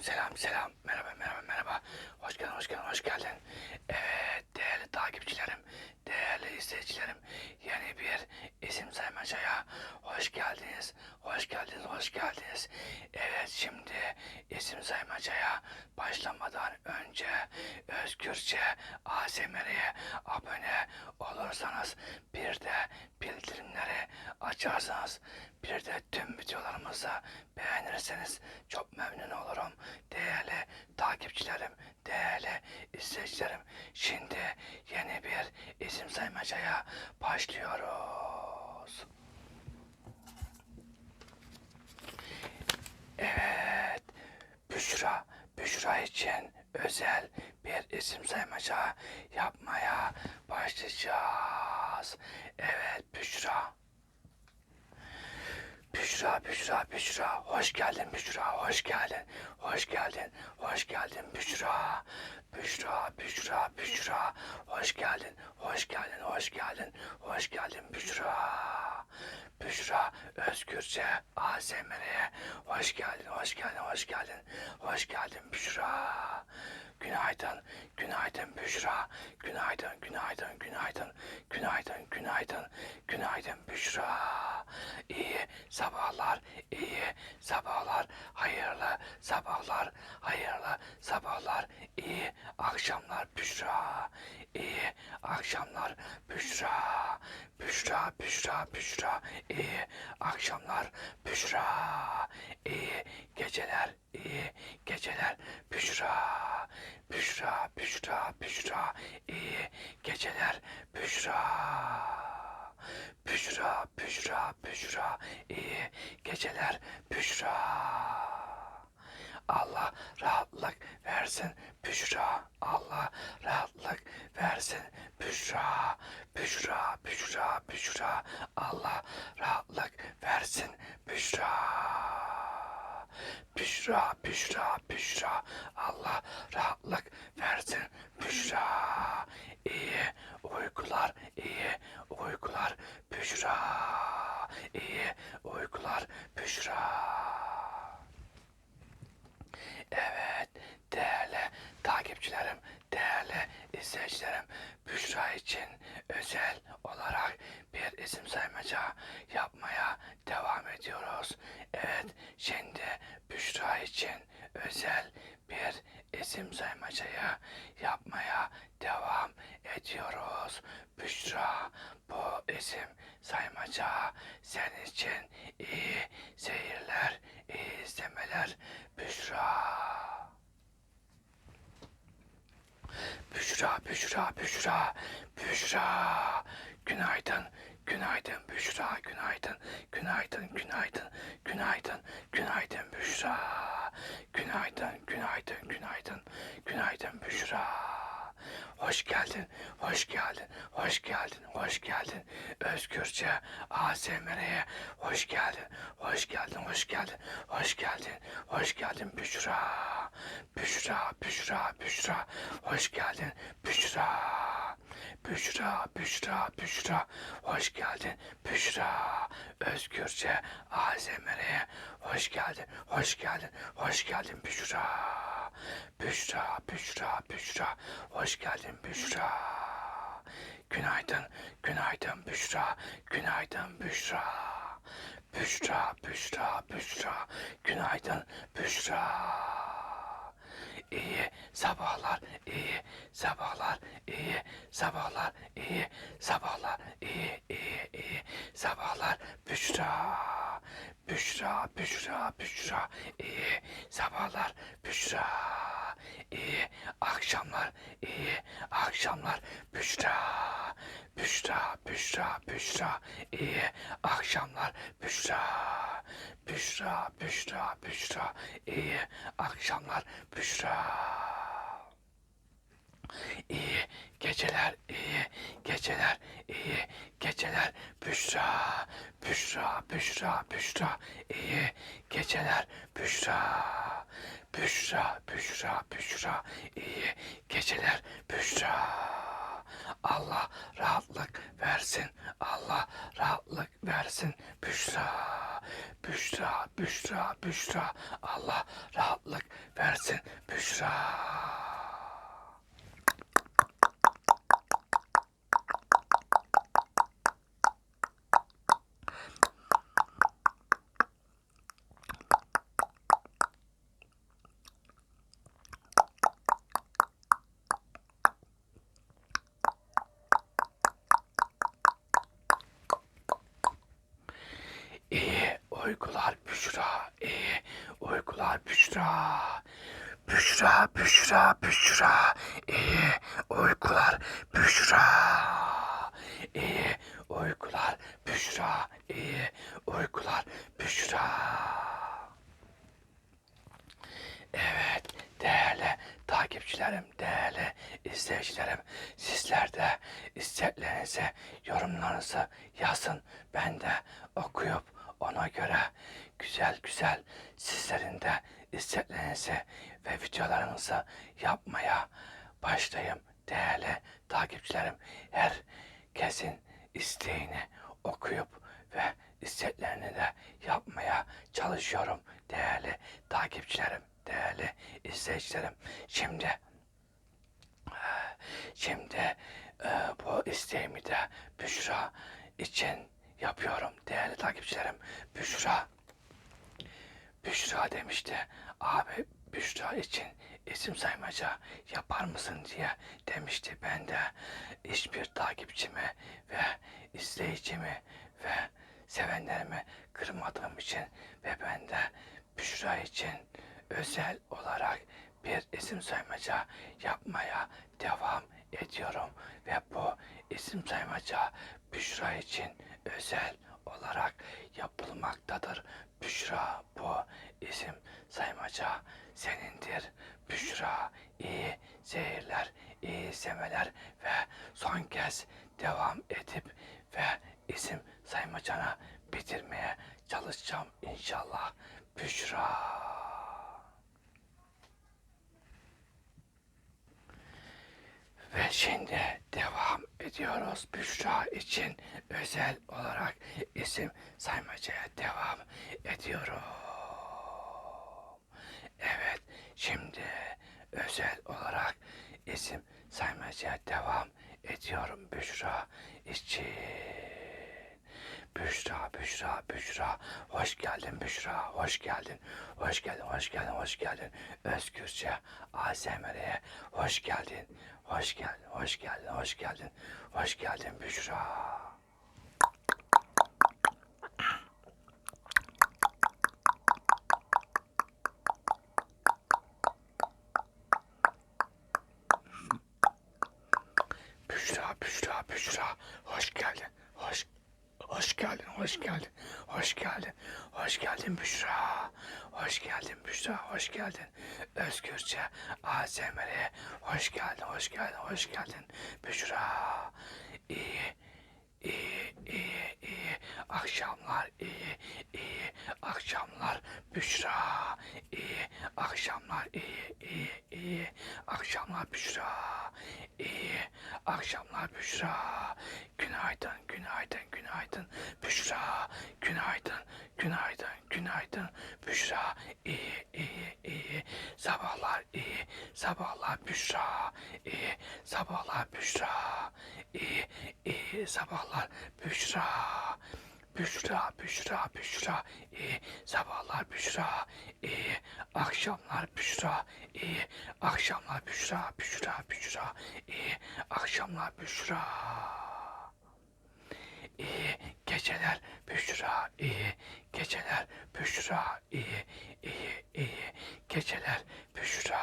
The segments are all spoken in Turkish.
Selam selam selam. Merhaba merhaba merhaba. Hoş geldin hoş geldin hoş geldin. Evet değerli takipçilerim, değerli izleyicilerim. Yeni bir isim saymacaya hoş geldiniz. Hoş geldiniz hoş geldiniz. Evet şimdi isim saymacaya başlamadan önce Özgürce ASMR'ye abone olursanız bir de bildirimleri açarsanız bir de tüm videolarımızı beğenirseniz çok memnun olurum. Değerli takipçilerim, değerli izleyicilerim. Şimdi yeni bir isim saymacaya başlıyoruz. Evet, Büşra, Büşra için özel bir isim saymaca yapmaya başlayacağız. Evet Büşra. Büşra, Büşra, Büşra. Hoş geldin Büşra, hoş geldin. Hoş geldin, hoş geldin Büşra. Büşra, Büşra, Büşra. Hoş geldin, hoş geldin, hoş geldin. Hoş geldin Büşra. Büşra Özgürce ASMR'ye hoş geldin, hoş geldin, hoş geldin. Hoş geldin Büşra. Günaydın, günaydın Büşra. Günaydın, günaydın, günaydın. Günaydın, günaydın, günaydın Büşra. İyi sabahlar, iyi sabahlar, hayırlı sabahlar, hayırlı sabahlar, iyi akşamlar Büşra. İyi akşamlar Büşra. Büşra, Büşra, Büşra. İyi akşamlar Büşra. İyi geceler, iyi geceler Büşra. Büşra, Büşra, Büşra. İyi geceler Büşra. Büşra, Büşra, Büşra. İyi geceler Büşra. Allah rahatlık versin Büşra. Allah rahatlık versin Büşra. Büşra, Büşra, Büşra. Allah rahatlık versin Büşra. Büşra, Büşra, Büşra. Allah rahatlık versin Büşra. İyi uykular, iyi uykular Büşra. İyi uykular Büşra. Evet, değerli takipçilerim, değerli izleyicilerim, Büşra için özel olarak bir isim saymaca yapmaya devam ediyoruz. Evet, şimdi Büşra için özel bir isim saymacayı yapmaya devam ediyoruz. Büşra, bu isim saymaca senin için iyi seyirler, iyi izlemeler. Büşra. Büşra, Büşra, Büşra, Büşra. Günaydın, günaydın Büşra, günaydın, günaydın, günaydın, günaydın, günaydın Büşra. Günaydın, günaydın, günaydın, günaydın Büşra. Hoş geldin, hoş geldin, hoş geldin, hoş geldin. Özgürce ASMR'ye hoş geldin, hoş geldin, hoş geldin, hoş geldin, hoş geldin Büşra. Büşra, Büşra, Büşra, hoş geldin Büşra. Büşra, Büşra, Büşra, hoş geldin Büşra. Özgürce ASMR'ye hoş geldin, hoş geldin, hoş geldin Büşra. Büşra, Büşra, Büşra, hoş geldin Büşra. Günaydın, günaydın Büşra, günaydın Büşra. Büşra, Büşra, Büşra, günaydın Büşra. İyi sabahlar, iyi sabahlar, iyi sabahlar, iyi sabahlar, iyi, iyi, iyi sabahlar. Büşra, Büşra, Büşra, Büşra, iyi sabahlar, Büşra. İyi akşamlar, iyi akşamlar, Büşra. Büşra, Büşra, Büşra, iyi akşamlar, Büşra. Büşra, Büşra, Büşra, iyi akşamlar, Büşra. İyi geceler, iyi geceler, iyi geceler, Büşra. Büşra, Büşra, Büşra, iyi geceler, Büşra. Büşra, Büşra, Büşra, iyi geceler, Büşra. Allah rahatlık versin. Allah rahatlık versin. Büşra, Büşra, Büşra, Büşra. Allah rahatlık versin. Büşra. İyi uykular Büşra, iyi uykular Büşra. Büşra, Büşra, Büşra, iyi uykular Büşra. İyi uykular Büşra, iyi uykular Büşra. Evet, değerli takipçilerim, değerli izleyicilerim, sizler de isteklerinizi, yorumlarınızı yazın. Ben de okuyup ona göre güzel güzel sizlerin de isteklerinizi ve videolarınızı yapmaya başlayayım. Değerli takipçilerim, herkesin isteğini okuyup ve isteklerini de yapmaya çalışıyorum değerli takipçilerim, değerli izleyicilerim. Şimdi şimdi bu isteğimi de Büşra için yapıyorum değerli takipçilerim. Büşra Büşra demişti. Abi Büşra için isim saymaca yapar mısın diye demişti. Ben de hiçbir takipçimi ve izleyicimi ve sevenlerimi kırmadığım için ve ben de Büşra için özel olarak bir isim saymaca yapmaya devam ediyorum ve bu isim saymaca Büşra için özel olarak yapılmaktadır. Büşra bu isim saymaca senindir. Büşra iyi seyirler, iyi izlemeler ve son kez devam edip ve isim saymacana bitirmeye çalışacağım inşallah. Büşra. Ve şimdi devam ediyoruz. Büşra için özel olarak isim saymacaya devam ediyorum. Evet, şimdi özel olarak isim saymacaya devam ediyorum Büşra için. Büşra, Büşra, Büşra. Hoş geldin Büşra, hoş geldin. Hoş geldin, hoş geldin, hoş geldin. Özgürce ASMR'ye hoş geldin. Hoş geldin, hoş geldin, hoş geldin. Hoş geldin Büşra. Büşra, Büşra, Büşra. Hoş geldin. Hoş geldin, hoş geldin, hoş geldin, hoş geldin Büşra, hoş geldin Büşra, hoş geldin. Özgürce ASMR'e hoş geldin, hoş geldin, hoş geldin Büşra. İyi, iyi, iyi, iyi akşamlar, iyi, iyi akşamlar Büşra. İyi akşamlar, iyi, iyi, iyi akşamlar Büşra. İyi akşamlar Büşra. Günaydın, günaydın, günaydın Büşra. Günaydın, günaydın, günaydın Büşra. İyi, iyi, iyi. Sabahlar iyi, sabahlar Büşra. İyi, sabahlar Büşra. İyi, iyi sabahlar Büşra. Büşra, Büşra, Büşra, iyi sabahlar Büşra, iyi akşamlar Büşra, iyi akşamlar Büşra, Büşra, Büşra, iyi akşamlar Büşra. İyi geceler Büşra, iyi geceler Büşra, iyi, iyi, iyi geceler Büşra,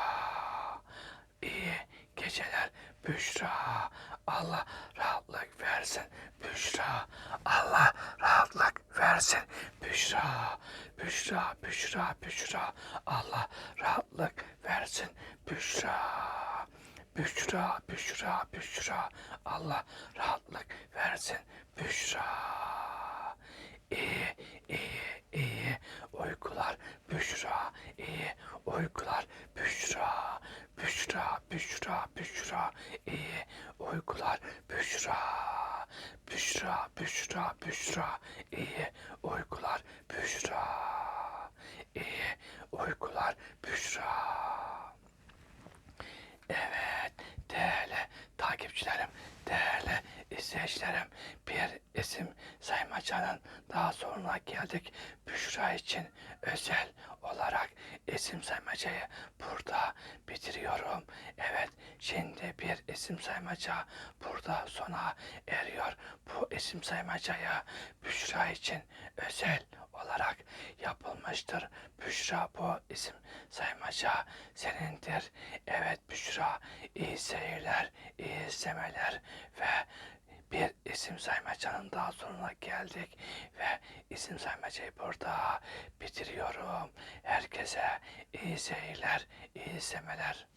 iyi geceler Büşra. Allah rahatlık versin Büşra. Büşra. Büşra, Büşra, Büşra. Allah rahatlık versin Büşra. Büşra, Büşra, Büşra. Allah rahatlık versin Büşra. İyi, iyi, iyi uykular Büşra. İyi uykular Büşra. Büşra, Büşra, Büşra. İyi uykular. Büşra, Büşra, Büşra, Büşra. İyi uykular. Büşra, iyi uykular. Büşra. Evet, değerli takipçilerim, değerli izleyicilerim, bir isim saymacanın daha sonuna geldik. Büşra için özel olarak isim saymacayı burada bitiriyorum. Evet, şimdi bir isim saymaca burada sona eriyor. Bu isim saymacaya Büşra için özel olarak yapılmıştır. Büşra bu isim saymaca senindir. Evet Büşra iyi seyirler, iyi izlemeler ve bir isim saymacanın daha sonuna geldik ve isim saymacayı burada bitiriyorum. Herkese iyi seyirler, iyi izlemeler.